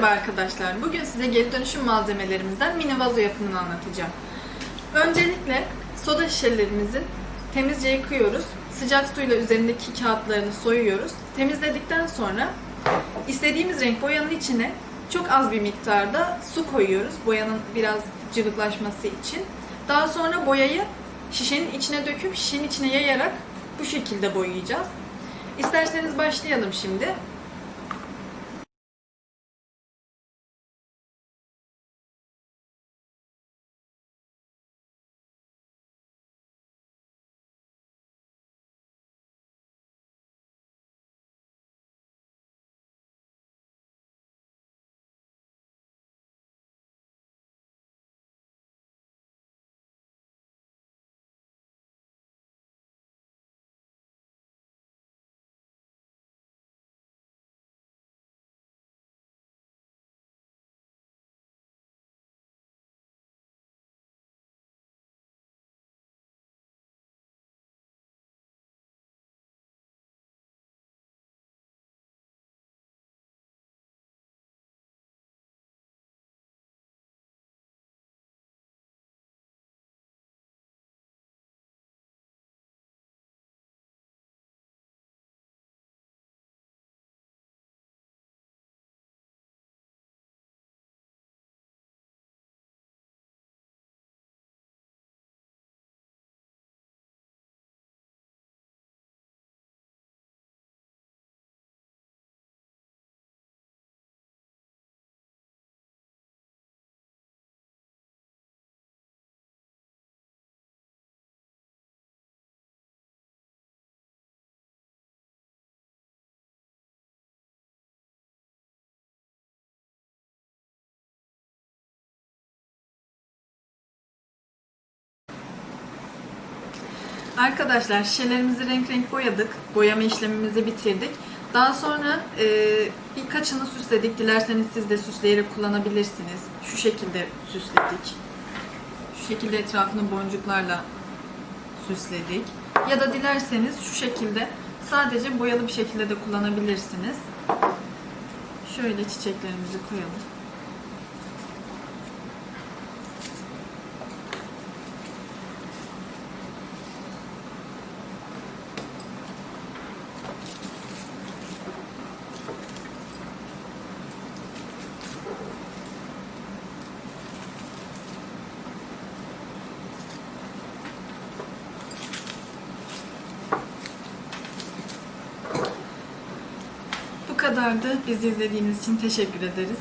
Merhaba arkadaşlar. Bugün size geri dönüşüm malzemelerimizden mini vazo yapımını anlatacağım. Öncelikle soda şişelerimizin temizce yıkıyoruz. Sıcak suyla üzerindeki kağıtlarını soyuyoruz. Temizledikten sonra istediğimiz renk boyanın içine çok az bir miktarda su koyuyoruz. Boyanın biraz cıvıklaşması için. Daha sonra boyayı şişenin içine döküp şişenin içine yayarak bu şekilde boyayacağız. İsterseniz başlayalım şimdi. Arkadaşlar şişelerimizi renk renk boyadık. Boyama işlemimizi bitirdik. Daha sonra e, birkaçını süsledik. Dilerseniz siz de süsleyerek kullanabilirsiniz. Şu şekilde süsledik. Şu şekilde etrafını boncuklarla süsledik. Ya da dilerseniz şu şekilde sadece boyalı bir şekilde de kullanabilirsiniz. Şöyle çiçeklerimizi koyalım. Bu kadardı. Bizi izlediğiniz için teşekkür ederiz.